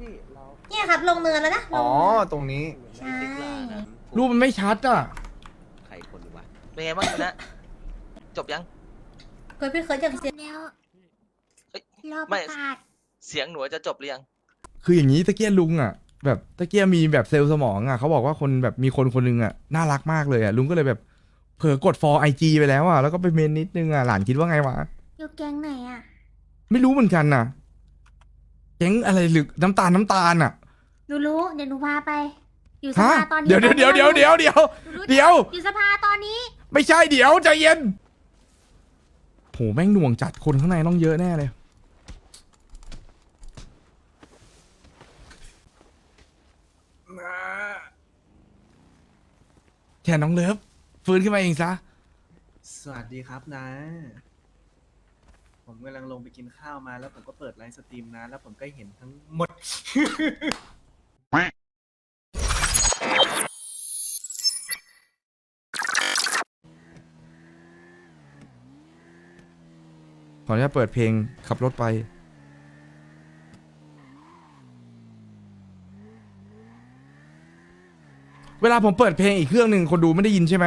พี่เราเนี่ยครับลงเนินแล้วนะลอ๋องตรงนี้ ใช่ รูปมันไม่ชัดอะ ใครคนวะเป็นไงบ้างนะ จบยัง เคยพี่เคยจะเสียแล้วเฮ้ยรอปไม่ ระกาศเสียงหนูจะจบหรือยัง คืออย่างนี้ตะเกียลุงอะ แบบตะเกียมีแบบเซลล์สมองอะเขาบอกว่าคนแบบมีคนคนหนึงอะน่ารักมากเลยอะลุงก็เลยแบบเผลอกด for IG ไปแล้วอะแล้วก็ไปเมนนิดนึงอะหลานคิดว่าไงวะ อยู่แก๊งไหนอะ ไม่รู้เหมือนกันน่ะ แก๊งอะไรหรือน้ำตาลน้ำตาลอะหนูรู้เดี๋ยวหนูพาไป อยู่สฮะภาตอนนี้เดี๋ยวเดี๋ยวเดี๋ยวเดี๋ยวเดี๋ยวเดี๋ยวหนูรู้เดี๋ยว อยู่สภาตอนนี้ ไม่ใช่เดี๋ยวใจเย็นโหแม่งหน่วงจัดคนข้างในต้องเยอะแน่เลย แค่น้องเลิฟฟื้นขึ้นมาเองซะ สวัสดีครับนะ ผมกำลังลงไปกินข้าวมา แล้วผมก็เปิดไลฟ์สตรีมนะ แล้วผมก็เห็นทั้งหมด ขออนุญาตเปิดเพลงขับรถไป เวลาผมเปิดเพลงอีกเครื่องหนึ่งคนดูไม่ได้ยินใช่ไหม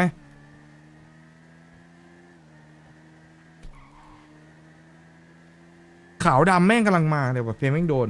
ขาวดำแม่งกำลังมาเดี๋ยวแบบเพลงแม่งโดน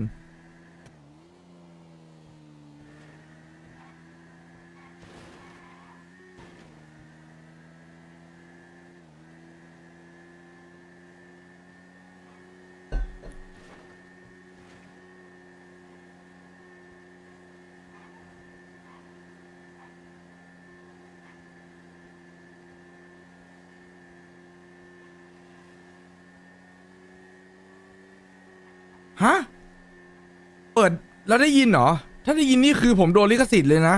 ฮะ เปิดแล้วได้ยินเหรอ ถ้าได้ยินนี่คือผมโดนลิขสิทธิ์เลยนะ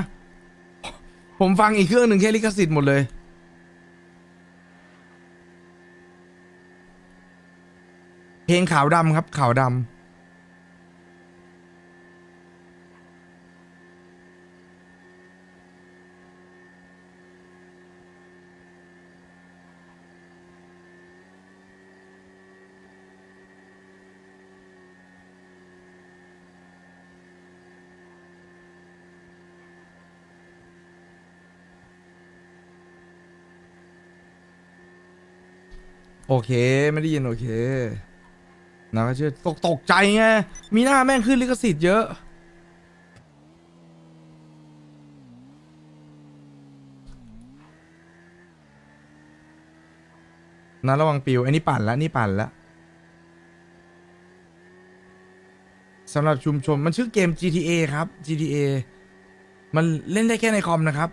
ผมฟังอีกเครื่องหนึ่งแค่ลิขสิทธิ์หมดเลย เพลงขาวดำครับขาวดำ โอเค ไม่ได้ยินโอเคนะก็เชื่อตกตกใจไง มีหน้าแม่งขึ้นลิขสิทธิ์เยอะ นะระวังปิวไอ้นี่ปั่นแล้วนี่ปั่นแล้วสำหรับชุมชนมันชื่อเกม GTA ครับ GTA มันเล่นได้แค่ในคอมนะครับ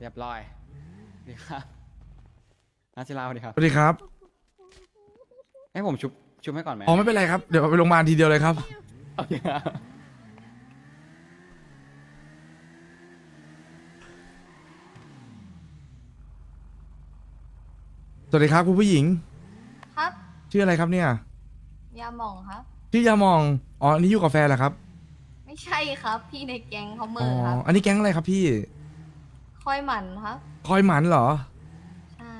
เรียบร้อยดีครับนาศิลาสวัสดีครับ สวัสดีครับ ให้ผมชุบชุบให้ก่อนไหมอ๋อไม่เป็นไรครับ เดี๋ยวไปโรงพยาบาลทีเดียวเลยครับ โอเคครับสวัสดีครับคุณผู้หญิง ครับชื่ออะไรครับเนี่ย ยาหม่องครับ ชื่อยามอง อ๋ออันนี้อยู่กับแฟนเหรอครับ ไม่ใช่ครับ พี่ในแก๊งเขาเมือ๋ออครับ อันนี้แก๊งอะไรครับพี่ ค่อยหมันครับ คอยหมันเหรอ ใช่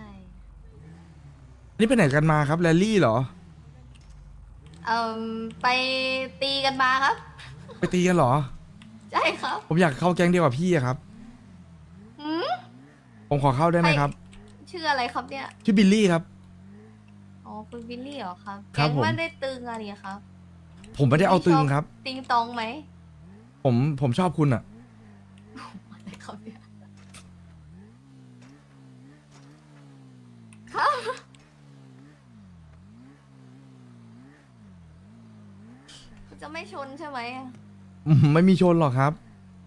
อันนี้ไปไหนกันมาครับแรลลี่เหรอ เอ่มไปตีกันมาครับ ไปตีกันเหรอ ใช่ครับผมอยากเข้าแก๊งเดียวกับพี่อะครับ หืมผมขอเข้าได้ไหมครับ ชื่ออะไรครับเนี่ย ชื่อบิลลี่ครับ อ๋อคุณวิลลี่เหรอครับ ครับแก๊งผมว่าได้ตึงอะไรครับผมไม่ได้เอาตึงครับ ติงตองไหม ผมผมชอบคุณอะอะไรครับเนี่ยครับคุณจะไม่ชนใช่ไหมอืมไม่มีชนหรอกครับ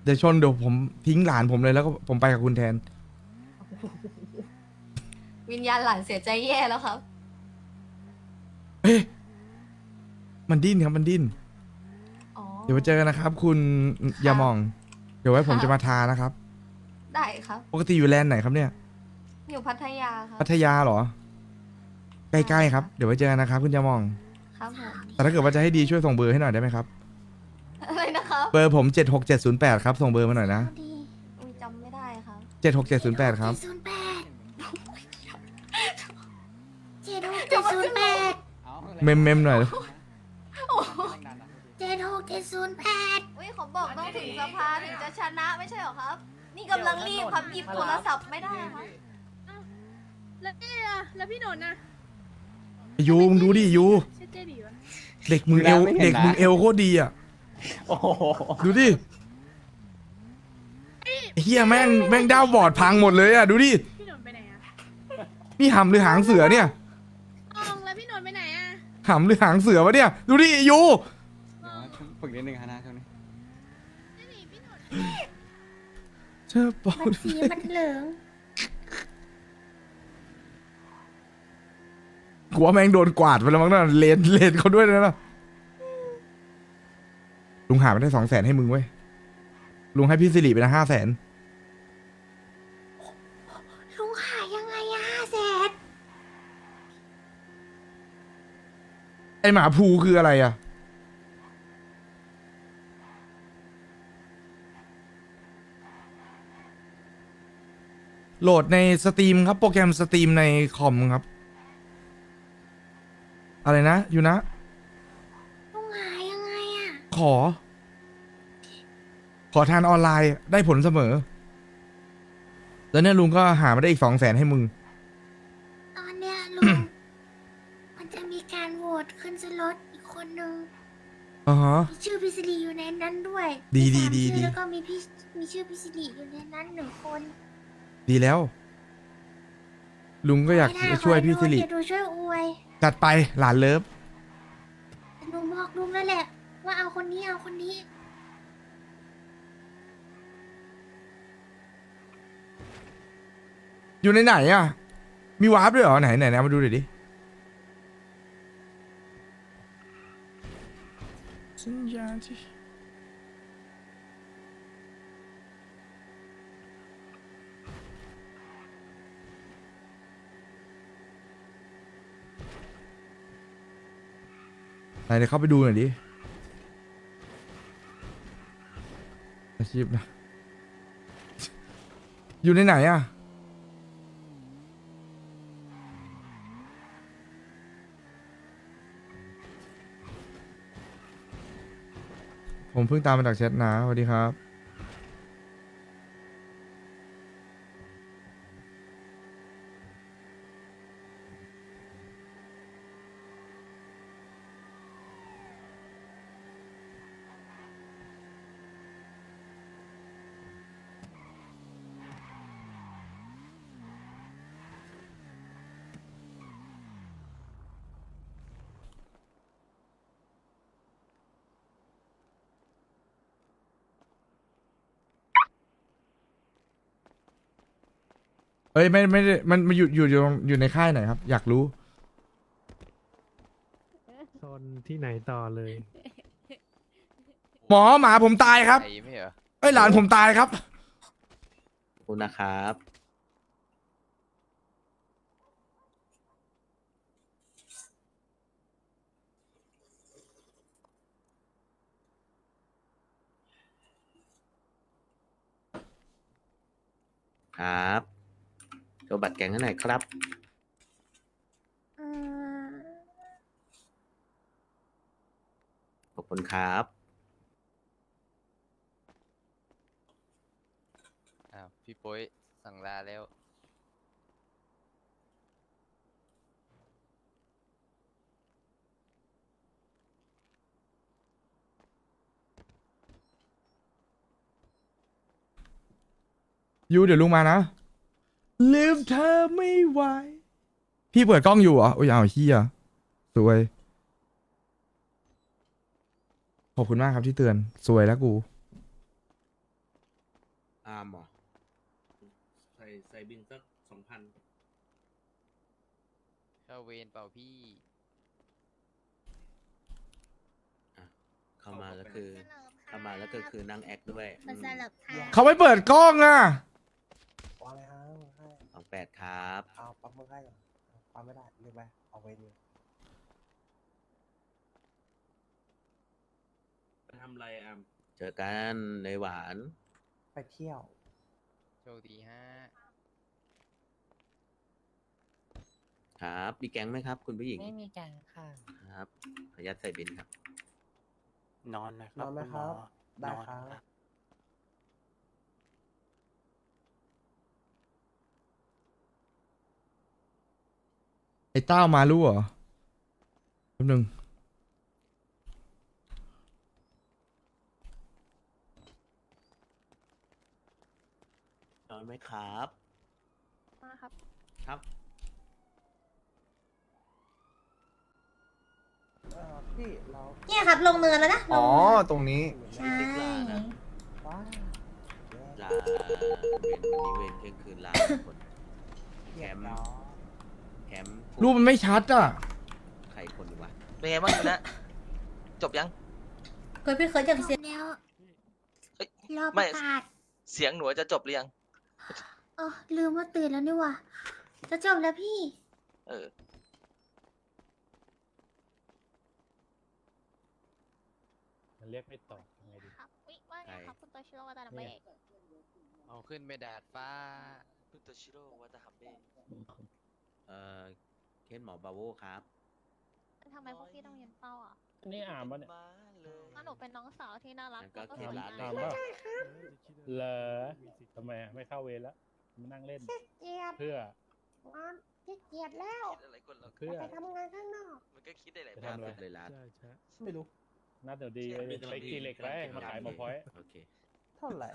เดี๋ยวชนเดี๋ยวผมทิ้งหลานผมเลยแล้วก็ผมไปกับคุณแทน วิญญาณหลานเสียใจแย่แล้วครับเอ๊ะมันดิ้นครับมันดิ้นอ๋อ เดี๋ยวไปเจอกันนะครับ คุณยามอง เดี๋ยวไว้ผมค่ะจะมาทานะครับ ได้ครับ ปกติอยู่แลนด์ไหนครับเนี่ย อยู่พัทยาครับ พัทยาเหรอ ใกล้ๆครับ เดี๋ยวไว้เจอกันนะครับ คุณยามอง ครับผม แต่ถ้าเกิดว่าจะให้ดีช่วยส่งเบอร์ให้หน่อยได้ไหมครับ อะไรนะครับเบอร์ผม76708ครับ ส่งเบอร์มาหน่อยนะดีอุ้ยจำไม่ได้ครับจ็ดหกเจ็ดศูนย์แปดครับ ศูนย์แปดเจ็ดหกเจ็ดศูนย์แปดอาเมมเมมหน่อย เจ็ดหกเจ็ดศูนย์แปด อุ้ยเขาบอกต้อง ถึงสภาถึงจะชนะไม่ใช่เหรอครับ นี่กำลังรีบครับหยิบโทรศัพท์ไม่ได้ครับ แล้วเอ๊ะอะแล้วพี่หนนท์นะยูมึงดูดิยูใช่เจดีวะเด็กมึงเอวเด็กมึงเอวโคตรดีอะโอ้โหดูดิไอ้เฮียแม่งแม่งด้าวบอร์ดพังหมดเลยอะดูดิพี่หนนท์ไปไหนอะนี่หำหรือหางเสือเนี่ยอองแล้วพี่หนนท์ไปไหนอะหำหรือหางเสือวะเนี่ย ดูดิยูเดี๋ยวฝึกนิดนึงฮะนะช่วงนี้ เจดีพี่หนนท์ เชื่อปอมันสีมันเหลืองกูว่าแม่งโดนกวาดไปแล้วมั้งน่ะเลนเลนเขาด้วยนะลุงหาไปได้สองแสนให้มึงเว้ย ลุงให้พี่สิริไปนะห้าแสนลุงขายยังไงอะห้าแสนไอหมาภูคืออะไรอะ โหลดในสตรีมครับโปรแกรมสตรีมในคอมครับ อะไรนะอยู่นะลุงขายยังไงอะขอ ขอทานออนไลน์ได้ผลเสมอ แล้วเนี่ยลุงก็หามาได้อีกสองแสนให้มึง ตอนเนี้ยลุง มันจะมีการโหวตขึ้นสล็อตอีกคนนึงอ๋อฮะ มีชื่อพิสิริอยู่ในนั้นด้วยดีมีดีสามดีชื่อดี แล้วก็มีพี่มีชื่อพิสิริอยู่ในนั้นหนึ่งคน ดีแล้ว ลุงก็อยากไม่ได้จะช่วยขอพี่ดูสิริเดี๋ยวดูช่วยอวยจัดไปหลานเลิฟหนูบอกลุงแล้วแหละ ว่าเอาคนนี้เอาคนนี้ อยู่ในไหนอะ มีวาร์ปด้วยเหรอไหนไหนไหนมาดูหน่อยดิสัญญาที่ ไหนเดี๋ยวเข้าไปดูหน่อยดิ อาชีพนะ อยู่ในไหนอะ ผมเพิ่งตามมาจากแชทนะสวัสดีครับ เอ้ยไม่ไม่ได้มันมันอยู่อยู่อยู่อยู่ในค่ายไหนครับ อยากรู้ โซนที่ไหนต่อเลย หมอหมาผมตายครับไอ้ไม่เหรอเอ้ยหลานผมตายครับ ขอบคุณนะครับ ครับ โชว์บัตรแกงให้หน่อยครับเออขอบคุณครับอ้าวพี่ปุ้ยสั่งลาแล้ว ยูเดี๋ยวลุงมานะ ลืมเธอไม่ไหว พี่เปิดกล้องอยู่เหรอ อุ้ยเอาเฮียสวย ขอบคุณมากครับที่เตือน สวยแล้วกู อามเหรอใส่ใส่บินสักสองพันเข้าเวรเปล่าพี่ เข้ามาแล้วคือเข้ามาแล้วก็คือนั่งแอคด้วยมันสลับทางเขาไม่เปิดกล้องอะ แปดครับ เอาปั๊มมือให้ก่อนปั๊มไม่ได้เรียกไปเอาไว้เลยทำไรอามเจอกันในหวาน ไปเที่ยว โชคดีฮะ ครับมีแก๊งไหมครับ คุณผู้หญิงไม่มีแกงค่ะ ครับขออนุญาตใส่บินครับ นอนไหมครันอนไหมครับได้ครับ ไอ้เต้ามารู้เหรอแป๊บนึงนอนไหมครับ มาครับ ครับเอ่อพี่เราเนี่ยครับลงเนินแล้วนะลอ๋องตรงนี้ ใช่ว้าลาเวนวันนี้เวนเที่ยงคืนลาทุกคนแคมป์ แคมป์รูปมันไม่ชัดอะ ใครคนวะเป็นไงบ้างคุณนะจบยังเคยพี่เคยจะจเสียบแล้วเอ้ยรอปไม่ ระกาศเสียงหนูจะจบหรือยัง เออลืมว่าตื่นแล้วนี่หว่าจะจบแล้วพี่ เออ มันเรียกไม่ตอบยังไงดี ครับวิว่าไงครับคุณโตชิโร่วาตานาเบะ เอาขึ้นไปดาดฟ้า พุตชิโร่วัตาฮับเบ้ เอ่อเคสหมอบาโวครับ ทำไมพวกพี่ต้องยืนเฝ้าอะนี่อ่านปะเนี่ย มาเลยเพราะหนูเป็นน้องสาวที่น่ารักงั้นก็แล้วก็เก็บสวยร้านงามเลยเหรอทำไมอะไม่เข้าเวรแล้วมานั่งเล่น เกียดเพื่องอนขี้เกียจแล้ว คิดอะไรคนเราเพื่อ ไปทำงานข้างนอก มันก็คิดได้หลายไปแบบทำอะไรเลยร้านไม่รู้ นัดเดี๋ยวดีไปไปกีเหล็กไปมาขายหมอพอยต์โอเค เท่าไหร่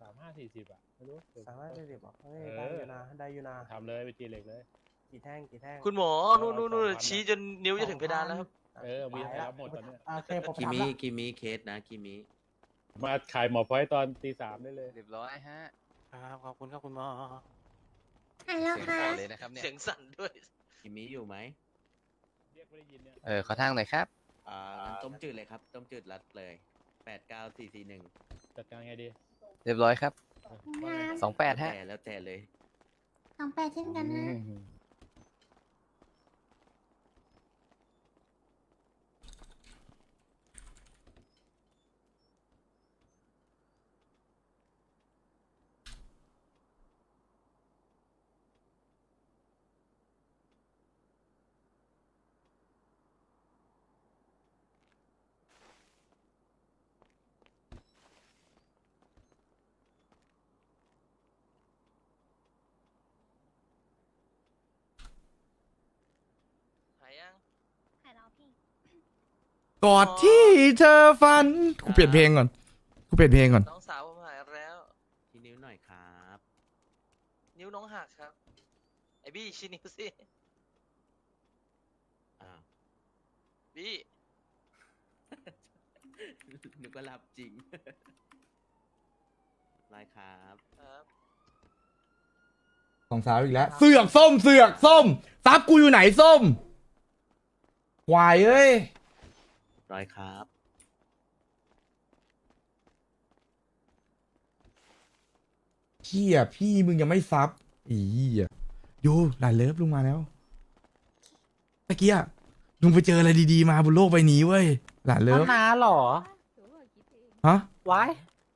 สามห้าสี่สิบอะไม่รู้สามารถได้สิบอะเฮ้ยเออได้อยู่นะได้อยู่นะทำเลยไปกีเหล็กเลย กี่แท่งกี่แท่งคุณหมอนู่นนู่นนู่นชี้จนนิ้วจะถึงเพดานแล้วครับ เออมีให้รับหมดตอนเนี้ยโอเคผมกิทำมิละกิมิเคสนะกิมิมาขายหมอพอยต์ตอนตีสามได้เลยเรียบร้อยฮะครับขอบคุณครับคุณหมอหายแล้วเสียงค่ะเข่าเลยนะครับเนี่ยเสียงสั่นด้วยกิมิอยู่ไหมเรียกไม่ได้ยินเนี่ยเออขอทางหน่อยครับอ่างั้นต้มจืดเลยครับต้มจืดรัดเลยแปดเก้าสี่สี่หนึ่งจัดการไงดี เรียบร้อยครับเออว่าไงสองแปดฮะ แต่แล้วแต่เลยสองแปดเช่นกันนะหายยัง หายแล้วพี่ กอดที่เธอฝันกูเปลี่ยนเพลงก่อนกูเปลี่ยนเพลงก่อนน้องสาวผมหายแล้ว ที่นิ้วหน่อยครับนิ้วน้องหักครับ ไอ้บี้ชี้นิ้วสิอ้าวบี้นึกว่ารับจริงลายครับครับสองสาวอีกแล้วเสือกส้มเสือกส้มซับกูอยู่ไหนส้มควายเอ้ย ร้อยครับ เฮียพี่มึงยังไม่ซับอีเหี้ยยูหลานเลิฟลุงมาแล้วตะเกียลุงไปเจออะไรดีๆมาบนโลกใบนี้เว้ยหลานเลิฟน้าหรอฮะ วาย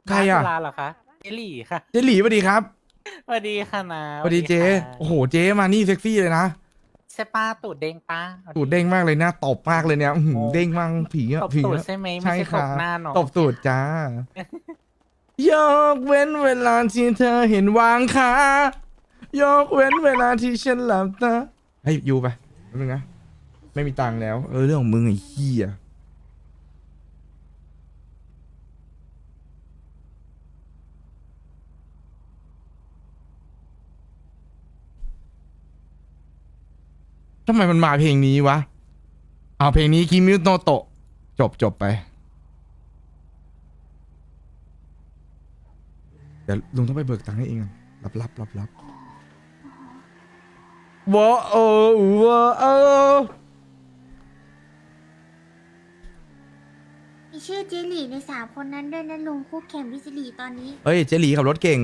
ใครอะเหรอคะเอลี่ค่ะเจหลีสวัสดีครับสวัสดีค่ะนาสวัสดีเจ๊โอ้โหเจ๊มานี่เซ็กซี่เลยนะ ใช่ป้าตูดเด้งป้าตูดเด้งมากเลยนะตบมากเลยเนี่ยอื้อหือเด้งมากผีอะตบผีตูดอะ ใช่ไหมใช่ไม่ใช่คตรับ บหน้าเนาะตบตูดจ้ายกเว้นเวลาที่เธอเห็นวางขายกเว้นเวลาที่ฉันหลับตาเฮ้ยอยู่ไปแป๊บนึงนะไม่มีตังค์แล้ว เออเรื่องของมึงไอ้เหี้ย ทำไมมันมาเพลงนี้วะ เอาเพลงนี้คิมิวโนโตะ จบจบไป เดี๋ยวลุงต้องไปเบิกตังค์ให้เองอะรับรับรับรับวอโอวอโอมีชื่อเจหลี่ในสามคนนั้นด้วยนะลุงคู่แข่งพิจิหลีตอนนี้ เฮ้ย เจหลีขับรถเก่ง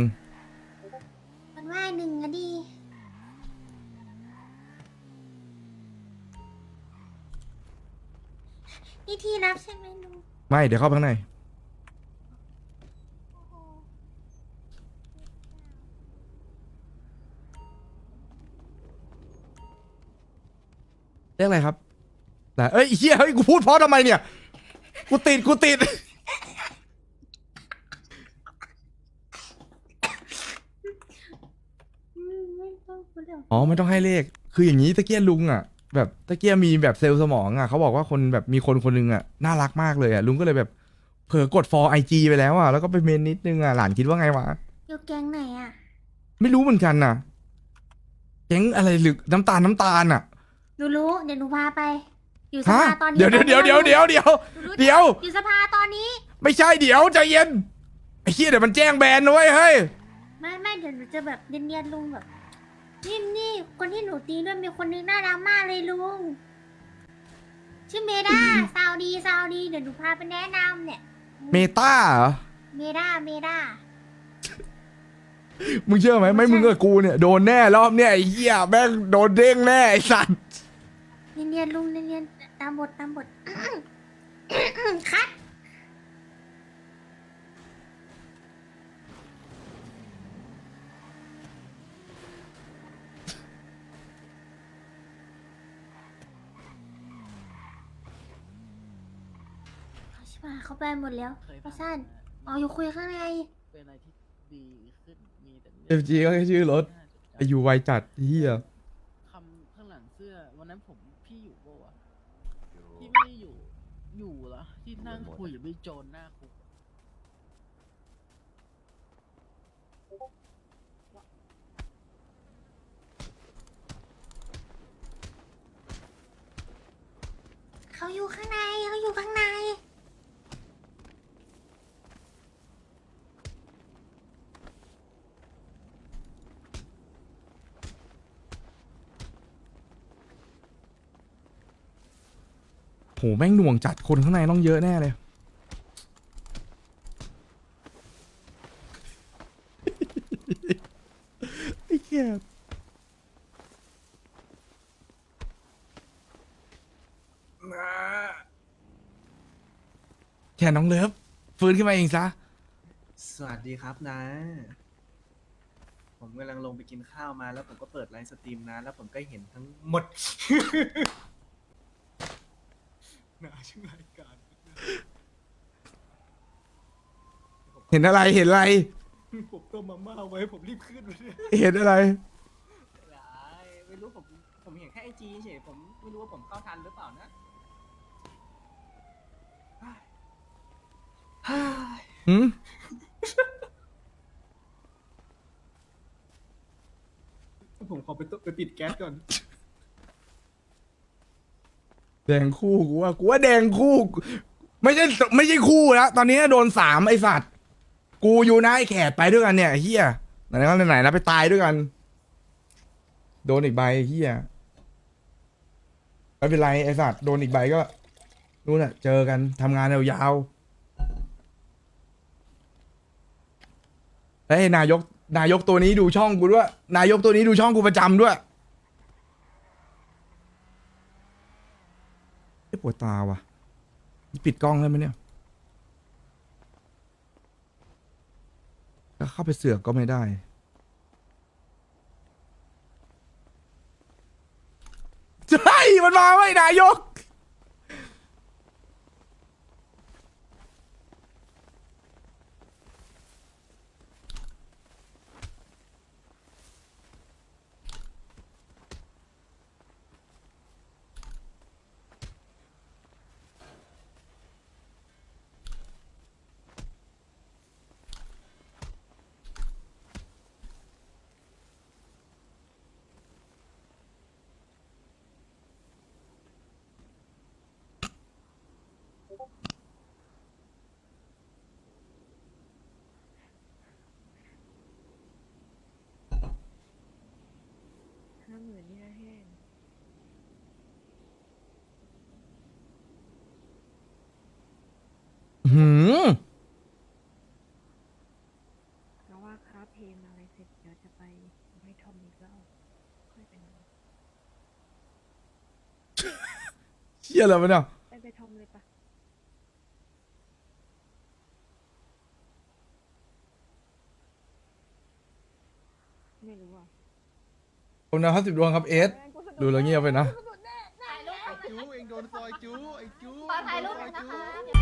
มันว่าหนึ่งอะดี พี่ทีรับใช่ไหมนูไม่เดี๋ยวเข้าข้างในเรียกอะไรครับแต่เอ้ยเฮียเฮ้ยกูพูดเพราะทำไมเนี่ย กูติดกูติดอ๋อไม่ต้องให้เลข คืออย่างนี้ตะเกียรลุงอะ แบบตะเกียมีแบบเซลล์สมองอะเขาบอกว่าคนแบบมีคนคนหนึงอะน่ารักมากเลยอะลุงก็เลยแบบเผลอกด for IG ไปแล้วอะแล้วก็ไปเมนนิดนึงอะหลานคิดว่าไงวะ อยู่แก๊งไหนอะ ไม่รู้เหมือนกันน่ะแก๊งอะไรหรือน้ำตาลน้ำตาลอะหนูรู้เดี๋ยวหนูพาไป อยู่สฮะภาตอนนี้เดี๋ยวเดี๋ยวเดี๋ยวเดี๋ยวเดี๋ยวเดี๋ยวหนูรู้เดี๋ยว อยู่สภาตอนนี้ ไม่ใช่เดี๋ยวใจเย็นไอ้เหี้ยเดี๋ยวมันแจ้งแบนนะเว้ยเฮ้ย ไม่ไม่เดี๋ยวหนูจะแบบเนียนๆลุงแบบ นี่นี่คนที่หนูตีด้วยมีคนนึงน่ารักมากเลยลุง ชื่อเมด้าซาวดีซาวดีเดี๋ยวหนูพาไปแนะนำเนี่ย เมตาเหรอ เมด้าเมด้ามึงเชื่อไหมไม่มึงกับกูเนี่ยโดนแน่รอบเนี่ยไอ้เหี้ยแม่งโดนเด้งแน่ไอ้สัตว์เนียนๆลุงเนียนๆตามบทตามบท คัด เขาชิบหายเขาไปหมดแล้วเขาสั้นอ๋ออยู่คุยข้างในเป็นอะไรที่ดีขึ้นมีแต่เอฟจีก็แค่ชื่อรถไอายุไวจัดเหี้ยคำข้างหลังเสื้อวันนั้นผมพี่อยู่ปะวะพี่ไม่ได้อยู่อยู่เหรอที่นั่งคุยอยู่ไม่โจรหน้าคุกเขาอยู่ข้างในเขาอยู่ข้างใน โหแม่งหน่วงจัดคนข้างในต้องเยอะแน่เลยไอ้เหี้ยแค่น้องเลิฟฟื้นขึ้นมาเองซะ สวัสดีครับนะ ผมกำลังลงไปกินข้าวมาแล้วผมก็เปิดไลฟ์สตรีมนะ แล้วผมก็เห็นทั้งหมด นาชื่อรายการเห็นอะไรเห็นอะไร ผมต้มมาม่าไว้ผมรีบขึ้นเลยเห็นอะไรไม่รู้ผมผมเห็นแค่ไอจีเฉยผมไม่รู้ว่าผมเข้าทันหรือเปล่านะหืมผมขอไปตไปปิดแก๊สก่อน แดงคู่กูว่ากูว่าแดงคู่ ไม่ใช่ไม่ใช่คู่แล้วตอนนี้โดนสามไอสัตว์ กูอยู่นะไอแขกไปด้วยกันเนี่ยเฮียไหนก็ไหนๆแล้วไปตายด้วยกัน โดนอีกใบเฮียไม่เป็นไรไอสัตว์โดนอีกใบก็นู่นแหละเจอกันทำงานยาวๆเฮ้ยนายกนายกตัวนี้ดูช่องกูด้วย นายกตัวนี้ดูช่องกูประจำด้วยเอ้ ปวดตาว่ะปิดกล้องได้ไหมเนี่ยแล้วเข้าไปเสือกก็ไม่ได้ใช่มันมาไว้นายกหืม เพราะว่าคราฟเพลงอะไรเสร็จเดี๋ยวจะไปให้ทอมอีกแล้วค่อยไปนอน เชี่ยอะไรวะเนี่ยไปไปทอมเลยปะไม่รู้อะผมนะห้าสิบดวงครับเอสดูแล้วเงียบไปนะ ถ่ายรูปขอถ่ายรูปหน่อยนะคะ